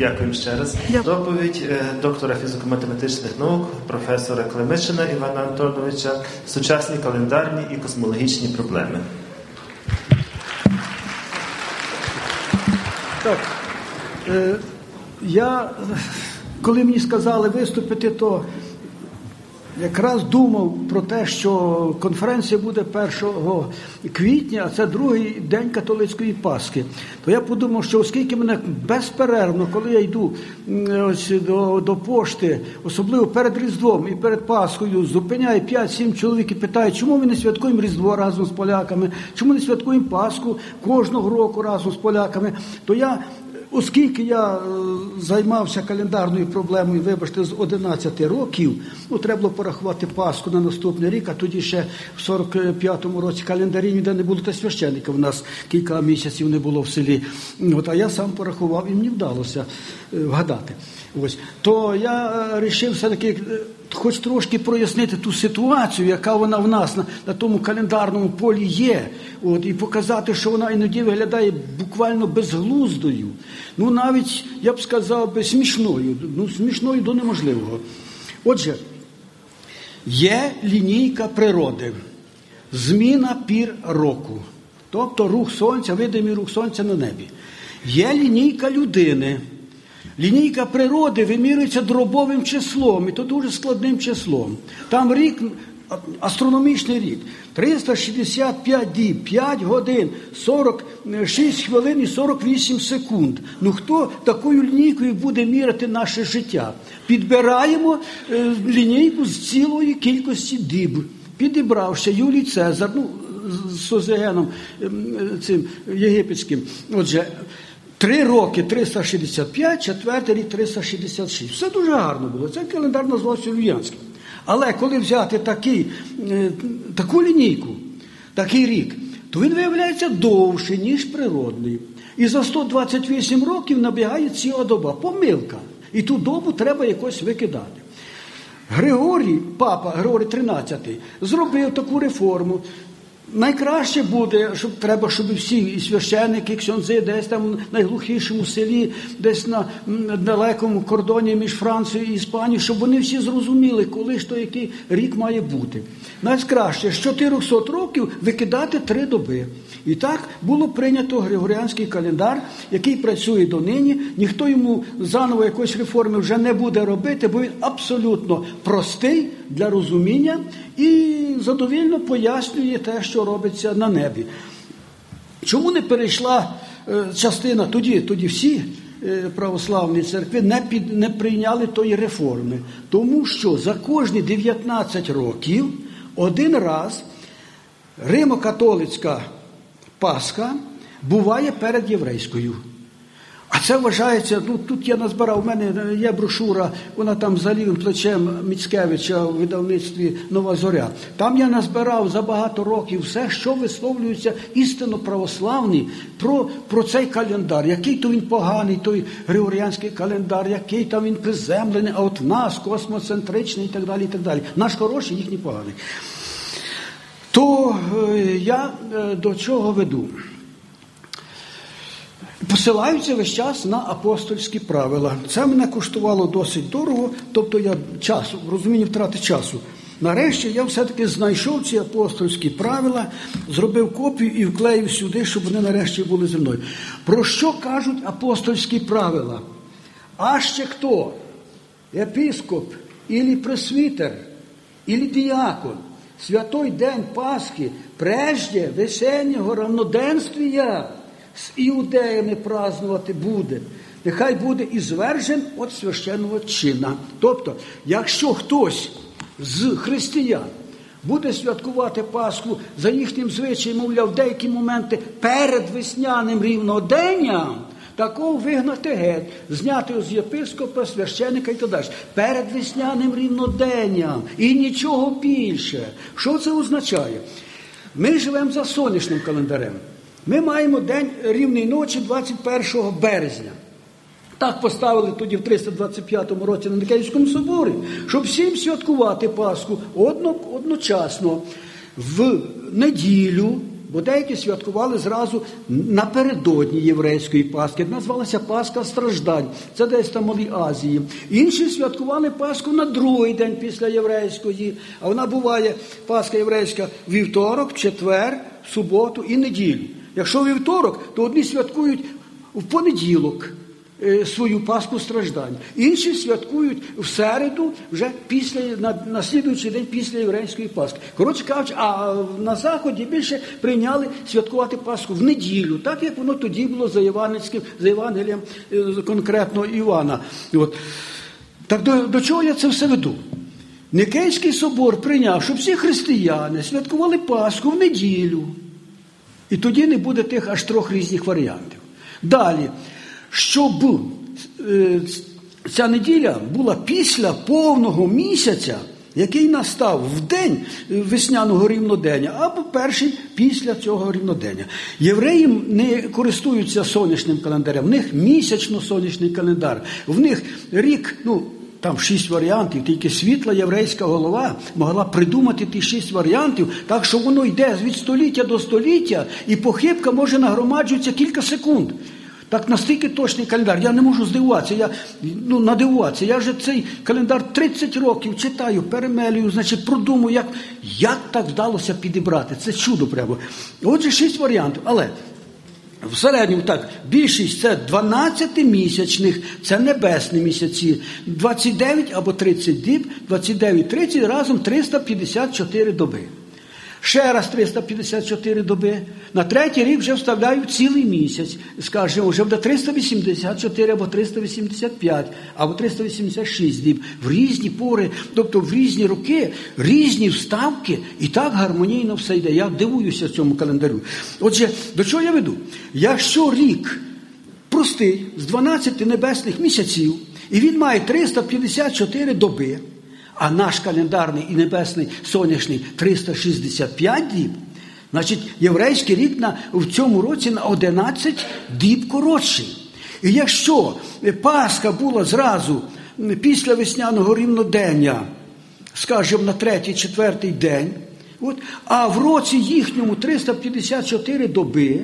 Дякуємо ще раз. Дякую. Доповідь е, доктора фізико-математичних наук, професора Климишина Івана Антоновича, сучасні календарні і космологічні проблеми. Так. Е, я, коли мені сказали виступити, то якраз думав про те, що конференція буде 1 квітня, а це другий день католицької Пасхи. То я подумав, що оскільки мене безперервно, коли я йду ось до, до пошти, особливо перед Різдвом і перед Пасхою, зупиняє 5-7 чоловік і питає, чому ми не святкуємо Різдво разом з поляками, чому не святкуємо Пасху кожного року разом з поляками, то я Оскільки я е, займався календарною проблемою, вибачте, з 11 років, ну треба було порахувати Пасху на наступний рік, а тоді ще в 45-му році календарі ніде не було, та священника У нас кілька місяців не було в селі. От, а я сам порахував і мені вдалося е, вгадати. Ось. То я вирішив все-таки е, хоч трошки прояснити ту ситуацію, яка вона в нас на, на тому календарному полі є, от, і показати, що вона іноді виглядає буквально безглуздою. Ну, навіть, я б сказав би, смішною, ну, смішною до неможливого. Отже, є лінійка природи, зміна пір року, тобто рух сонця, видимий рух сонця на небі. Є лінійка людини. Лінійка природи вимірюється дробовим числом, і то дуже складним числом. Там рік, астрономічний рік, 365 діб, 5 годин, 46 хвилин і 48 секунд. Ну хто такою лінійкою буде міряти наше життя? Підбираємо е, лінійку з цілої кількості діб. Підібравши Юлій Цезар, ну, з Созегеном ем, цим єгипетським. Отже, Три роки 365, четвертий рік 366. Все дуже гарно було. Це календар назвався Люянським. Але коли взяти такий, е, таку лінійку, такий рік, то він виявляється довший, ніж природний. І за 128 років набігає ціла доба. Помилка. І ту добу треба якось викидати. Григорій, папа Григорій XIII, зробив таку реформу. Найкраще буде, щоб треба, щоб всі і священники, і ксьонзи, десь там в найглухішому селі, десь на далекому кордоні між Францією і Іспанією, щоб вони всі зрозуміли, коли ж то який рік має бути. Найкраще з 400 років викидати три доби. І так було прийнято Григоріанський календар, який працює донині. Ніхто йому заново якоїсь реформи вже не буде робити, бо він абсолютно простий для розуміння і задовільно пояснює те, що робиться на небі. Чому не перейшла е, частина тоді, тоді всі е, православні церкви не, під, не прийняли тої реформи? Тому що за кожні 19 років один раз Римо-католицька Пасха буває перед єврейською. А це вважається, ну тут я назбирав, у мене є брошура, вона там за лівим плечем Міцкевича у видавництві Нова Зоря. Там я назбирав за багато років все, що висловлюється істинно православний про, про цей календар, який то він поганий, той Григоріанський календар, який там він приземлений, а от в нас космоцентричний і так далі. і так далі. Наш хороший, їхній поганий. То е, я е, до чого веду? Посилаються весь час на апостольські правила. Це мене коштувало досить дорого, тобто я часу, в розумінні втрати часу. Нарешті я все-таки знайшов ці апостольські правила, зробив копію і вклеїв сюди, щоб вони нарешті були зі мною. Про що кажуть апостольські правила? А ще хто? Епископ, ілі пресвітер, ілі діакон, святой день Пасхи, прежде весеннього равноденствія з іудеями празднувати буде. Нехай буде і звержен від священного чина. Тобто, якщо хтось з християн буде святкувати Пасху за їхнім звичаєм, мовляв, в деякі моменти перед весняним рівноденням, такого вигнати геть, зняти з єпископа, священика і так далі. Перед весняним рівноденням і нічого більше. Що це означає? Ми живемо за сонячним календарем. Ми маємо день рівної ночі 21 березня. Так поставили тоді в 325 році на Никейському соборі, щоб всім святкувати Пасху одно, одночасно в неділю бо деякі святкували зразу напередодні єврейської Пасхи. Назвалася Пасха страждань. Це десь там Малій Азії. Інші святкували Пасху на другий день після єврейської. А вона буває Пасха єврейська вівторок, четвер, суботу і неділю. Якщо вівторок, то одні святкують в понеділок. Е, свою Пасху страждань. Інші святкують в середу, вже після на, на слідуючий день після єврейської Пасхи. Коротше кажучи, а на Заході більше прийняли святкувати Пасху в неділю, так як воно тоді було за Євангельським, за Євангелієм е, конкретно Івана. От. Так до, до чого я це все веду? Никейський собор прийняв, щоб всі християни святкували Пасху в неділю. І тоді не буде тих аж трьох різних варіантів. Далі щоб е, ця неділя була після повного місяця, який настав в день весняного рівнодення, або перший після цього рівнодення. Євреї не користуються сонячним календарем, в них місячно сонячний календар, в них рік, ну. Там шість варіантів, тільки світла єврейська голова могла придумати ті шість варіантів, так що воно йде від століття до століття, і похибка може нагромаджуватися кілька секунд. Так настільки точний календар, я не можу здивуватися, я ну, надивуватися. Я вже цей календар 30 років читаю, перемелюю, значить, продумую, як як так вдалося підібрати. Це чудо прямо. Отже, шість варіантів. Але в середньому так, більшість це 12-місячних, це небесні місяці, 29 або 30 діб, 29-30 разом 354 доби. Ще раз 354 доби. На третій рік вже вставляють цілий місяць. Скажімо, вже буде 384 або 385, або 386 діб. В різні пори, тобто в різні роки, різні вставки, і так гармонійно все йде. Я дивуюся цьому календарю. Отже, до чого я веду? Якщо рік простий з 12 небесних місяців, і він має 354 доби а наш календарний і небесний сонячний 365 діб, значить єврейський рік на, в цьому році на 11 діб коротший. І якщо Пасха була зразу після весняного рівнодення, скажімо, на третій, четвертий день, от, а в році їхньому 354 доби,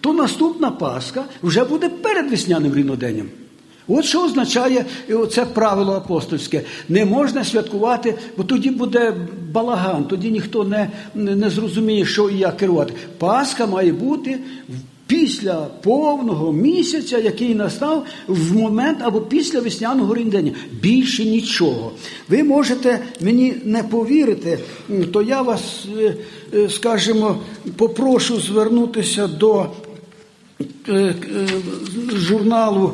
то наступна Пасха вже буде перед весняним рівноденням. От що означає це правило апостольське. Не можна святкувати, бо тоді буде балаган, тоді ніхто не не зрозуміє, що і як керувати. Пасха має бути після повного місяця, який настав в момент або після весняного ріндення. Більше нічого. Ви можете мені не повірити, то я вас, е, е, скажімо, попрошу звернутися до е, журналу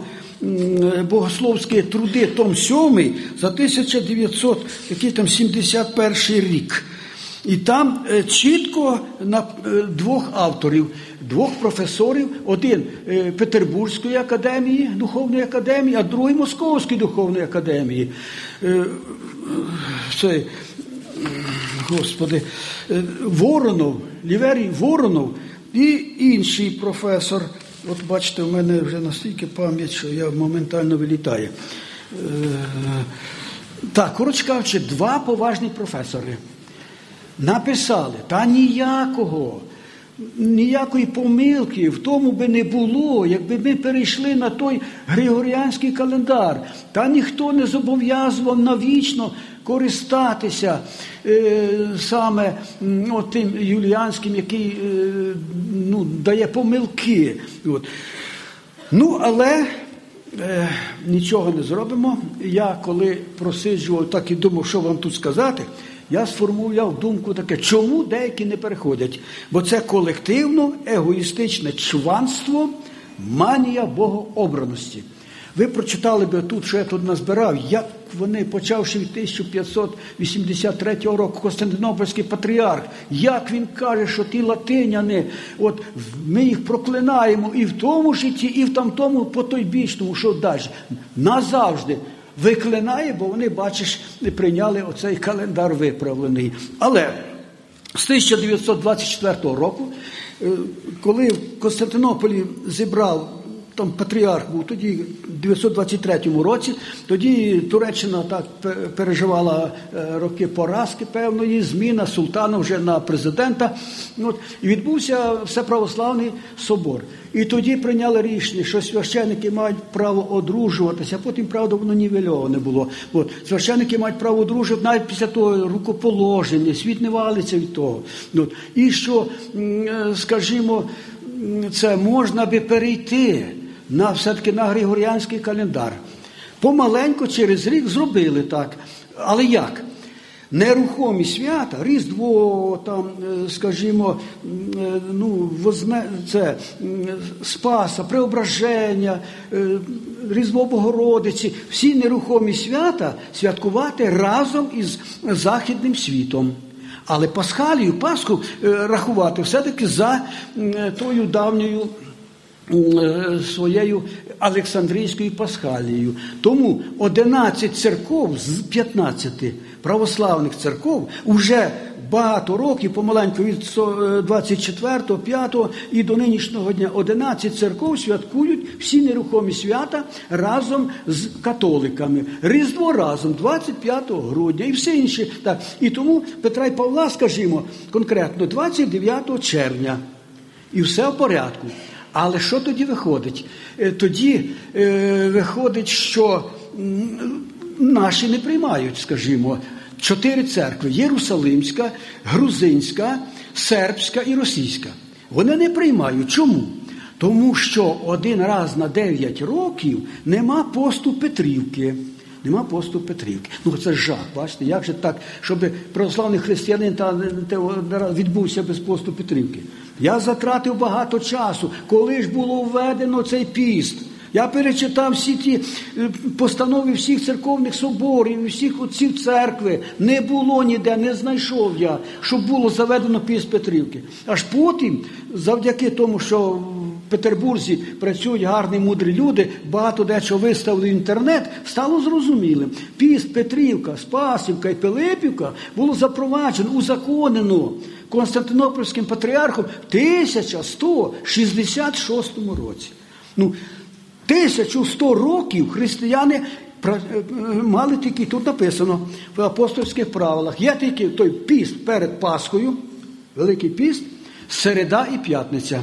богословські труди, том 7 за 1971 рік. І там е, чітко на е, двох авторів, двох професорів, один е, Петербурзької академії, духовної академії, а другий Московської духовної академії. Це, Господи, Воронов, Ліверій Воронов і інший професор. От бачите, в мене вже настільки пам'ять, що я моментально вилітаю. Е, так, коротше кажучи, два поважні професори написали, та ніякого, ніякої помилки в тому би не було, якби ми перейшли на той григоріанський календар. Та ніхто не зобов'язував навічно користатися е, саме ну, тим юліанським, який е, ну, дає помилки. От. Ну, але е, нічого не зробимо. Я коли просиджував, так і думав, що вам тут сказати. Я сформував думку таке, чому деякі не переходять? Бо це колективно егоїстичне чванство, манія богообраності. Ви прочитали би тут, що я тут назбирав, як вони, почавши від 1583 року, Константинопольський патріарх, як він каже, що ті латиняни, от ми їх проклинаємо і в тому житті, і в тамтому по той бічному, що далі. Назавжди виклинає, бо вони, бачиш, не прийняли оцей календар виправлений. Але з 1924 року, е, коли в Константинополі зібрав там патріарх був тоді, в 923 році, тоді Туреччина так переживала е, роки поразки певної, зміна султана вже на президента. От, і відбувся всеправославний собор. І тоді прийняли рішення, що священники мають право одружуватися, потім, правда, воно нівельоване було. От, священики мають право одружувати навіть після того рукоположення, світ не валиться від того. От, і що, е, скажімо, це можна би перейти на все-таки на Григоріанський календар. Помаленьку через рік зробили так. Але як? Нерухомі свята, Різдво, там, е, скажімо, е, ну, це, Спаса, Преображення, е, Різдво Богородиці, всі нерухомі свята святкувати разом із Західним світом. Але Пасхалію, Пасху рахувати все-таки за тою давньою своєю Олександрійською Пасхалією. Тому 11 церков з 15 православних церков вже багато років, помаленьку від е, 24-го, 5-го і до нинішнього дня 11 церков святкують всі нерухомі свята разом з католиками. Різдво разом 25 грудня і все інше. Так. І тому Петра і Павла, скажімо, конкретно 29 червня. І все в порядку. Але що тоді виходить? Е, Тоді е, виходить, що наші не приймають, скажімо, чотири церкви: Єрусалимська, Грузинська, Сербська і Російська. Вони не приймають. Чому? Тому що один раз на 9 років нема посту Петрівки. Нема посту Петрівки. Ну це жах, бачите, як же так, щоб православний християнин та те відбувся без посту Петрівки. Я затратив багато часу, коли ж було введено цей піст. Я перечитав всі ті е, постанови всіх церковних соборів, всіх отців церкви. Не було ніде, не знайшов я, щоб було заведено піст Петрівки. Аж потім, завдяки тому, що Петербурзі працюють гарні мудрі люди, багато дечого виставили в інтернет, стало зрозумілим. Піст Петрівка, Спасівка і Пилипівка було запроваджено, узаконено Константинопольським патріархом в 1166 році. Ну, 1100 років християни е, мали тільки, тут написано в апостольських правилах, є тільки той піст перед Пасхою, Великий піст, середа і п'ятниця.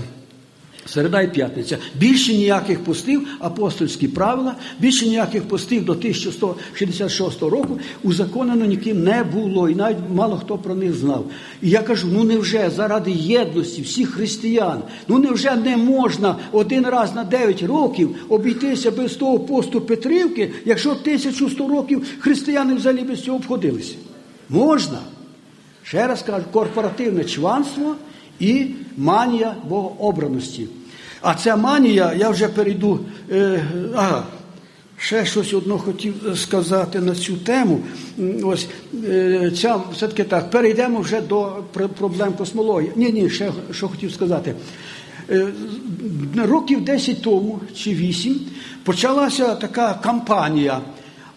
Середа і п'ятниця. Більше ніяких постів, апостольські правила, більше ніяких постів до 1166 року узаконено ніким не було, і навіть мало хто про них знав. І я кажу: ну невже заради єдності всіх християн, ну невже не можна один раз на 9 років обійтися без того посту Петрівки, якщо 1100 років християни взагалі без цього обходилися? Можна. Ще раз кажу, корпоративне чванство і манія богообраності. А ця манія, я вже перейду. Е, ага, ще щось одно хотів сказати на цю тему. Ось е, ця все-таки так, перейдемо вже до проблем космології. Ні, ні, ще що хотів сказати. Е, Років 10 тому чи 8 почалася така кампанія.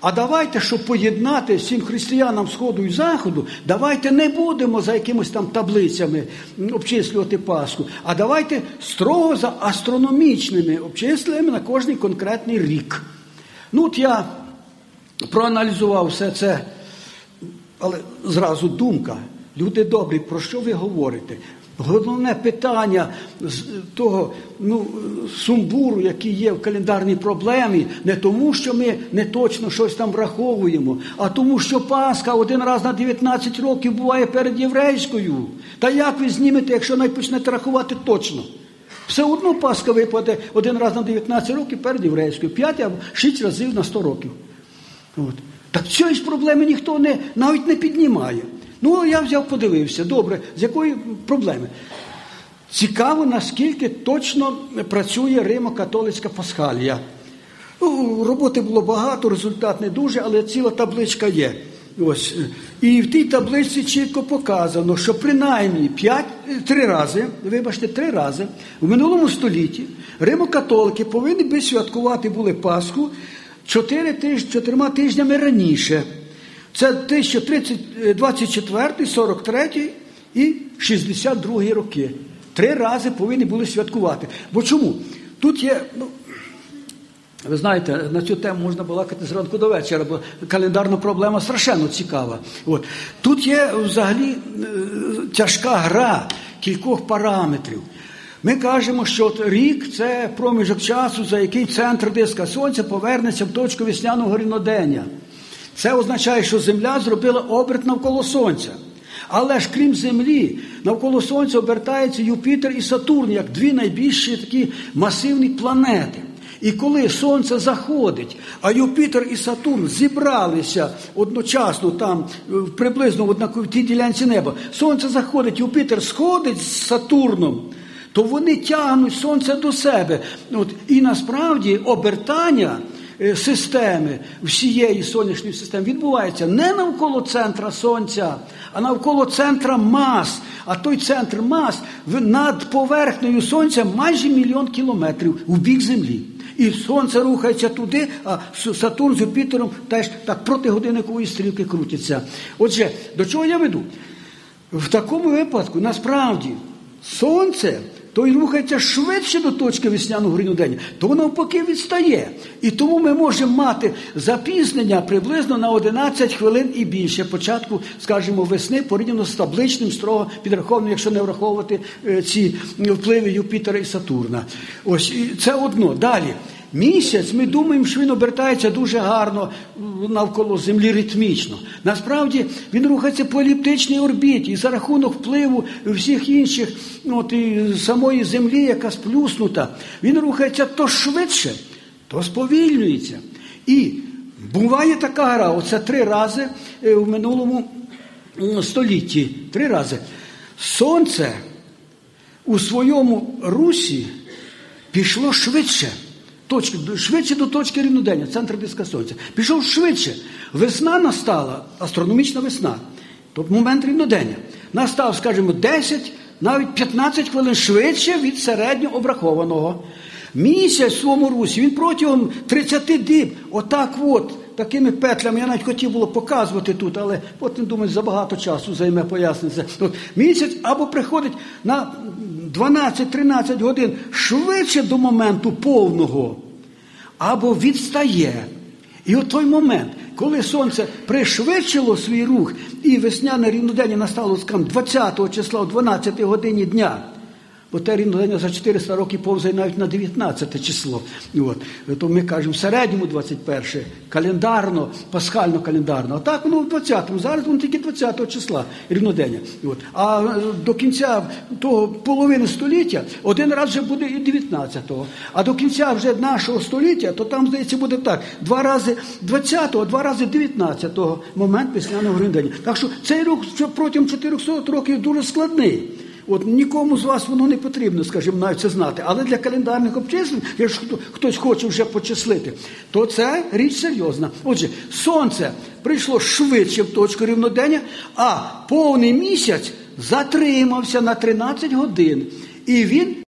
А давайте, щоб поєднати всім християнам Сходу і Заходу, давайте не будемо за якимись там таблицями обчислювати Пасху, а давайте строго за астрономічними обчисленнями на кожний конкретний рік. Ну, от я проаналізував все це, але зразу думка. Люди добрі, про що ви говорите? Головне питання того ну, сумбуру, який є в календарній проблемі, не тому, що ми не точно щось там враховуємо, а тому, що Пасха один раз на 19 років буває перед єврейською. Та як ви знімете, якщо навіть почнете рахувати точно? Все одно Пасха випаде один раз на 19 років перед єврейською, 5 або 6 разів на 100 років. От. Так цієї ж проблеми ніхто не, навіть не піднімає. Ну, я взяв, подивився, добре, з якої проблеми? Цікаво, наскільки точно працює Римо-католицька пасхалія. Ну, роботи було багато, результат не дуже, але ціла табличка є. Ось. І в тій табличці чітко показано, що принаймні 5, три рази, вибачте, три рази в минулому столітті римокатолики повинні би святкувати були Пасху чотирма тижнями раніше. Це 1024, 43 і 62 роки. Три рази повинні були святкувати. Бо чому? Тут є, ну, Ви знаєте, на цю тему можна балакати зранку до вечора, бо календарна проблема страшенно цікава. От. Тут є взагалі е, тяжка гра кількох параметрів. Ми кажемо, що рік це проміжок часу, за який центр диска Сонця повернеться в точку весняного рівнодення. Це означає, що Земля зробила оберт навколо Сонця. Але ж крім Землі, навколо Сонця обертаються Юпітер і Сатурн як дві найбільші такі масивні планети. І коли Сонце заходить, а Юпітер і Сатурн зібралися одночасно там е, приблизно в тій ділянці неба, Сонце заходить, Юпітер сходить з Сатурном, то вони тягнуть Сонце до себе. От, І насправді обертання системи всієї сонячної системи відбувається не навколо центра Сонця, а навколо центра мас. А той центр мас над поверхнею Сонця майже мільйон кілометрів в бік Землі. І сонце рухається туди, а Сатурн з Юпітером теж так проти годинникової стрілки крутяться. Отже, до чого я веду? В такому випадку насправді сонце то він рухається швидше до точки весняного рівнодення, то навпаки відстає. І тому ми можемо мати запізнення приблизно на 11 хвилин і більше початку, скажімо, весни порівняно з табличним строго підрахованим, якщо не враховувати е, ці впливи Юпітера і Сатурна. Ось і це одно. Далі. Місяць, ми думаємо, що він обертається дуже гарно навколо Землі ритмічно. Насправді він рухається по еліптичній орбіті і за рахунок впливу всіх інших, от і самої Землі, яка сплюснута, він рухається то швидше, то сповільнюється. І буває така гра, оце три рази е, в минулому столітті. Три рази. Сонце у своєму русі пішло швидше. Точки, швидше до точки рівнодення, центр диска сонця. Пішов швидше. Весна настала, астрономічна весна, тобто момент рівнодення. Настав, скажімо, 10, навіть 15 хвилин швидше від середньо обрахованого. Місяць в своєму русі, він протягом 30 діб, отак от, такими петлями, я навіть хотів було показувати тут, але потім думаю, забагато часу займе пояснити. От місяць або приходить на 12-13 годин швидше до моменту повного, або відстає. І от той момент, коли сонце пришвидшило свій рух, і весняне рівнодення настало скам 20 числа о 12 годині дня. Бо те рівнодення за 400 років повзає навіть на 19 число. От. То ми кажемо в середньому 21, календарно, пасхально календарно. А так воно в 20-му. Зараз воно тільки 20-го числа рівнодення. От. А е, до кінця того половини століття один раз вже буде і 19-го. А до кінця вже нашого століття, то там, здається, буде так: два рази 20-го, два рази 19-го момент весняного рівнодення. Так що цей що протягом 400 років дуже складний. От нікому з вас воно не потрібно, скажімо, навіть це знати. Але для календарних обчислень, якщо хтось хоче вже почислити, то це річ серйозна. Отже, сонце прийшло швидше в точку рівнодення, а повний місяць затримався на 13 годин. І він